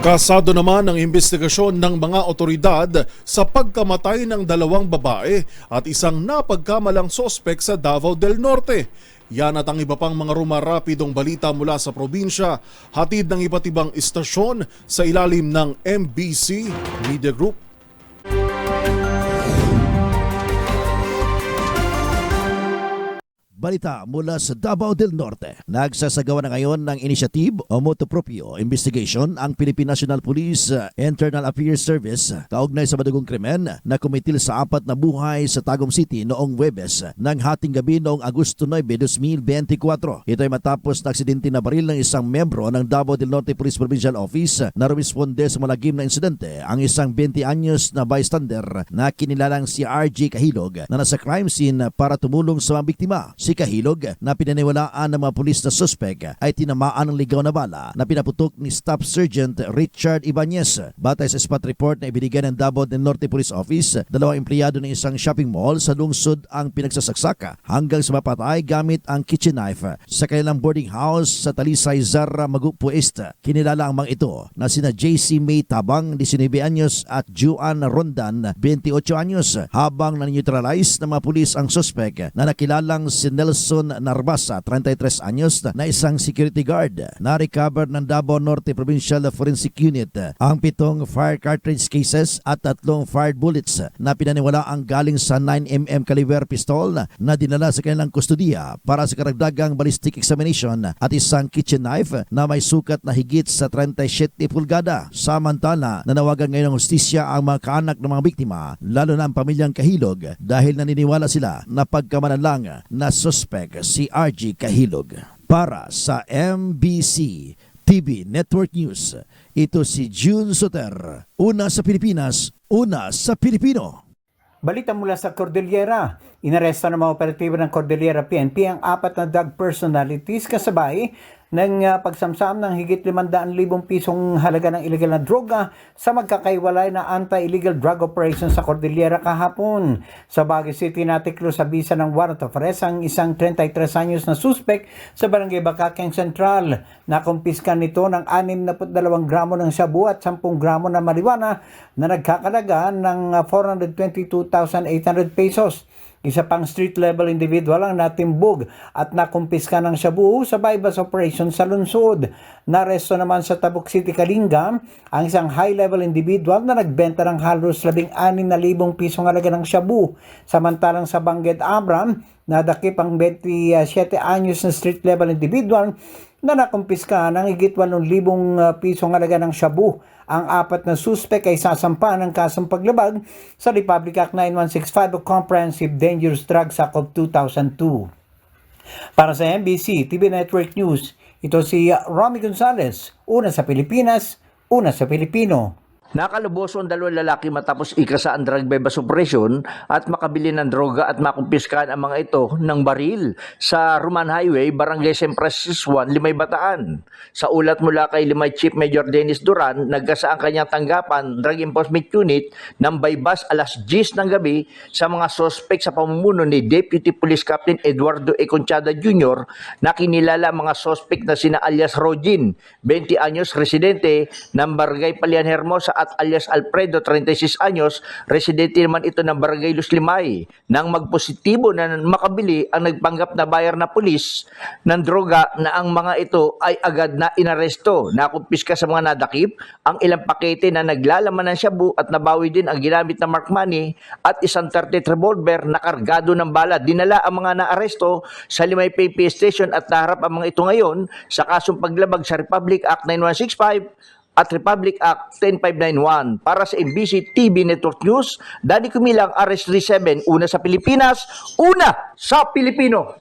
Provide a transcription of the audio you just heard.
Kasado naman ang investigasyon ng mga otoridad sa pagkamatay ng dalawang babae at isang napagkamalang sospek sa Davao del Norte. Yan at ang iba pang mga rumarapidong balita mula sa probinsya, hatid ng iba't ibang istasyon sa ilalim ng MBC Media Group. Balita mula sa Davao del Norte. Nagsasagawa na ngayon ng inisyatib o motopropyo investigation ang Philippine National Police Internal Affairs Service kaugnay sa madugong krimen na kumitil sa apat na buhay sa Tagum City noong Webes ng hating gabi noong Agosto 9, 2024. Ito ay matapos na aksidente na baril ng isang membro ng Davao del Norte Police Provincial Office na rumisponde sa malagim na insidente ang isang 20 anyos na bystander na kinilalang si RJ Kahilog na nasa crime scene para tumulong sa mga biktima. Si Kahilog na pinaniwalaan ng mga pulis na suspek ay tinamaan ng ligaw na bala na pinaputok ni Staff Sergeant Richard Ibanez. Batay sa spot report na ibinigay ng Davao del Norte Police Office, dalawang empleyado ng isang shopping mall sa lungsod ang pinagsasaksaka hanggang sa mapatay gamit ang kitchen knife sa kanilang boarding house sa Talisay Zara Magupo East. Kinilala ang mga ito na sina JC May Tabang, 19 anyos at Juan Rondan, 28 anyos habang na-neutralize ng mga pulis ang suspek na nakilalang si Nelson Narbasa, 33 anyos na isang security guard. Na-recover ng Davao Norte Provincial Forensic Unit ang pitong fire cartridge cases at tatlong fired bullets na pinaniwala ang galing sa 9mm caliber pistol na dinala sa kanilang kustudiya para sa karagdagang ballistic examination at isang kitchen knife na may sukat na higit sa 37 pulgada. Samantala, nanawagan ngayon ng hustisya ang mga kaanak ng mga biktima, lalo na ang pamilyang Kahilog dahil naniniwala sila na pagkamanan lang na suspect si RG Kahilog. Para sa MBC TV Network News, ito si June Soter. Una sa Pilipinas, una sa Pilipino. Balita mula sa Cordillera. Inaresta ng mga operatibo ng Cordillera PNP ang apat na drug personalities kasabay ng uh, pagsamsam ng higit 500,000 pisong halaga ng illegal na droga sa magkakaiwalay na anti-illegal drug operation sa Cordillera kahapon. Sa Baguio City natiklo sa bisa ng warrant of arrest ang isang 33 anyos na suspect sa Barangay Bacakeng Central. Nakumpiskan nito ng 62 gramo ng shabu at 10 gramo na marijuana na nagkakalaga ng uh, 422,800 pesos. Isa pang street level individual ang natimbog at nakumpiska ng shabu sa bypass operation sa lungsod. Naresto naman sa Tabuk City, Kalingam ang isang high level individual na nagbenta ng halos 16,000 pisong halaga ng shabu. Samantalang sa Bangged Abram, nadakip ang 27 anyos na street level individual na nakumpiska ng higit 8,000 pisong halaga ng shabu. Ang apat na suspek ay sasampa ng kasong paglabag sa Republic Act 9165 o Comprehensive Dangerous Drugs Act of 2002. Para sa MBC TV Network News, ito si Romy Gonzalez, una sa Pilipinas, una sa Pilipino. Nakaluboso ang dalawang lalaki matapos ikasa ang drug bypass operation at makabili ng droga at makumpiskahan ang mga ito ng baril sa Roman Highway, Barangay San Francisco 1, Limay Bataan. Sa ulat mula kay Limay Chief Major Dennis Duran, nagkasa ang kanyang tanggapan Drug Enforcement Unit ng bypass alas 10 ng gabi sa mga sospek sa pamumuno ni Deputy Police Captain Eduardo E. Jr. na kinilala mga sospek na sina alias Rogin, 20 anyos, residente ng Barangay Palian Hermosa at alias Alfredo, 36 anyos, residente naman ito ng Barangay Los Limay. Nang magpositibo na makabili ang nagpanggap na bayar na pulis ng droga na ang mga ito ay agad na inaresto. Nakumpiska sa mga nadakip ang ilang pakete na naglalaman ng shabu at nabawi din ang ginamit na mark money at isang 30 revolver na kargado ng bala. Dinala ang mga naaresto sa Limay PP Station at naharap ang mga ito ngayon sa kasong paglabag sa Republic Act 9165 at Republic Act 10591 para sa MBC TV Network News, Daddy Kumilang RS37, una sa Pilipinas, una sa Pilipino.